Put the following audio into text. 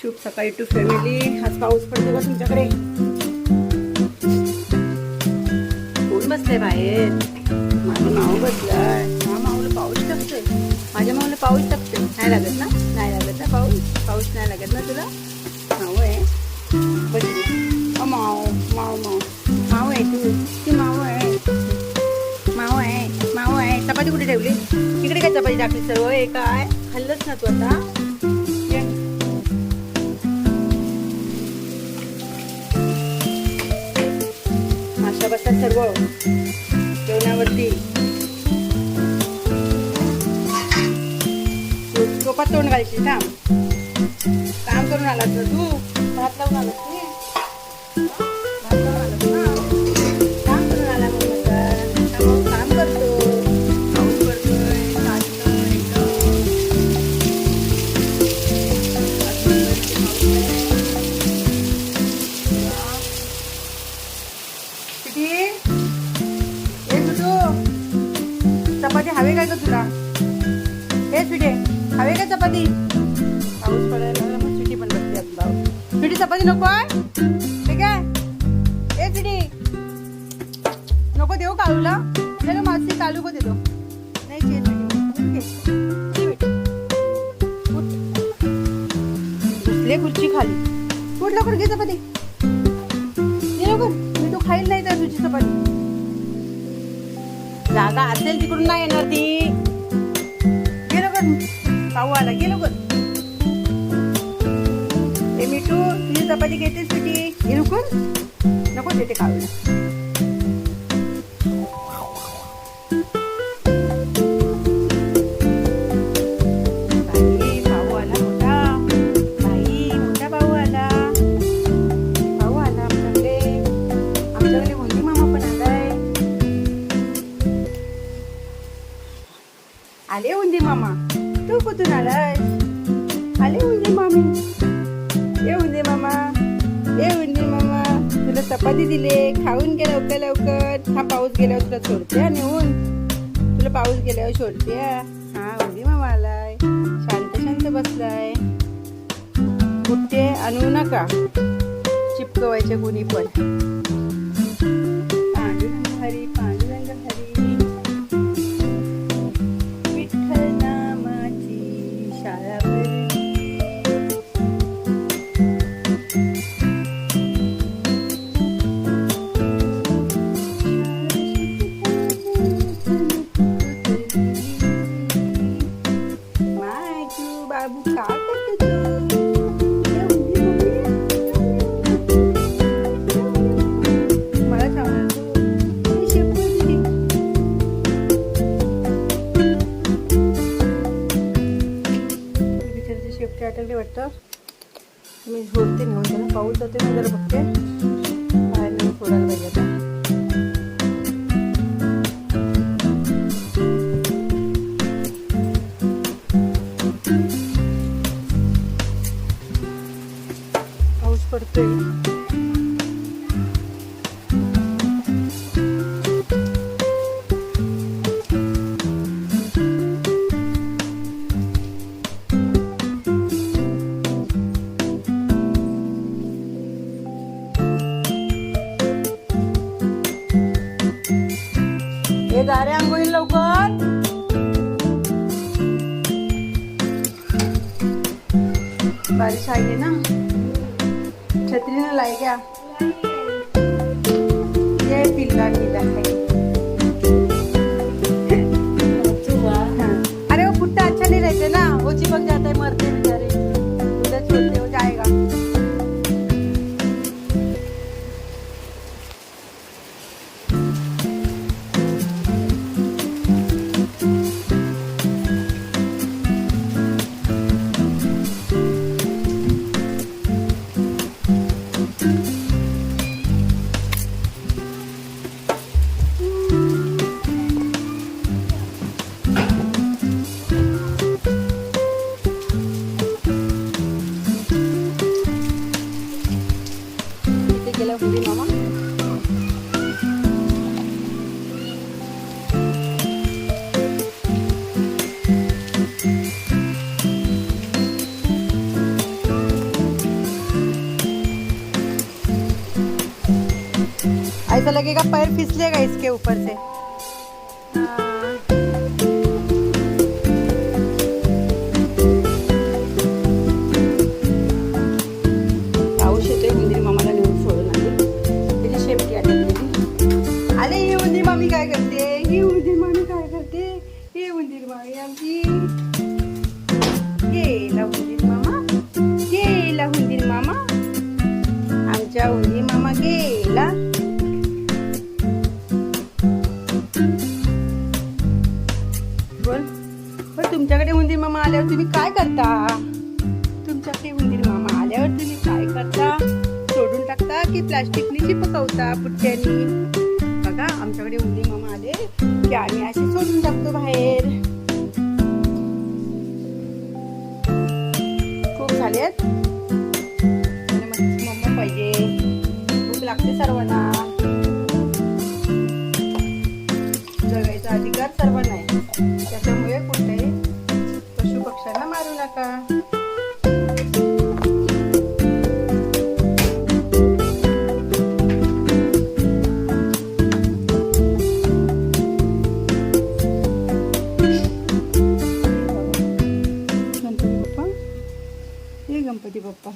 शुभ सकाळी to family आज पाऊस पडतो का तुमच्याकडे? कोण बसलंय बाहेर? माझं माऊ बसलाय. हा माऊला पाऊस टाकतोय माझ्या माऊला पाऊस टाकतोय नाही लागत ना? नाही लागत ना पाऊस? पाऊस नाही लागत ना तुला? माऊ आहे. बसली. माऊ माऊ माऊ माऊ आहे तू. ती माऊ आहे. माऊ आहे. माऊ आहे. चपाती कुठे ठेवली? इकडे काय चपाती टाकली? सर्व हे काय? खाल्लंच ना तू आता? अशा बसतात सर्व. जेवणावरती. तू तोंड घालशील ना. काम करून आलास ना तू? भात लावून आलास चपाती हवे काय का तुला? ए स्वीटे हवे का चपाती? पाऊस पडायला लागला मग स्वीटी पण बसते आपला स्वीटी चपाती नको आहे ठीक आहे? ए स्वीटी. नको देऊ काळूला त्याला मासी कालू को देतो. नाही घे खुर्ची खाली. कुठ लवकर घे चपाती. ये लवकर. मी तो खाईल नाही तर तुझी चपाती. जागा असेल तिकडून नाही येणार ती. गेलो गण पाहू आला गेलो गण ए मिठू तुझी चपाती घेतेस तुझी? हे लवकर नको देते खाऊ. तू कुठून आलाय आले उंदी मामी. ये दे मामा. ये दे मामा. तुला चपाती दिले. खाऊन घे लवकर लवकर. हा पाऊस गेल्यावर तुला सोडते हा नेऊन तुला पाऊस गेल्यावर सोडते. हा हा मामा आलाय. शांत शांत बसलाय. कुठे आणू नका. चिपकवायचे कुणी पण. पाऊस जाते ना जरा बघते. बाहेर नेऊन सोडायला पाहिजे आता. पाऊस पडतोय. हे गारे आंघोळी लवकर. बारिश है ना? छत्री ने लाई क्या ये पिल्ला है हाँ। अरे वो भुट्टा अच्छा नहीं रहते ना? वो चिपक जाता है मरते ऐसा लगेगा पैर फिसलेगा इसके ऊपर से। की प्लास्टिकने चिपकवता पुट्ट्यानी बघा आमच्याकडे उंदी मामा आले. की आम्ही असे सोडून टाकतो बाहेर. खूप झालेत. मम्मा पाहिजे. खूप लागते सर्वांना. 배고파.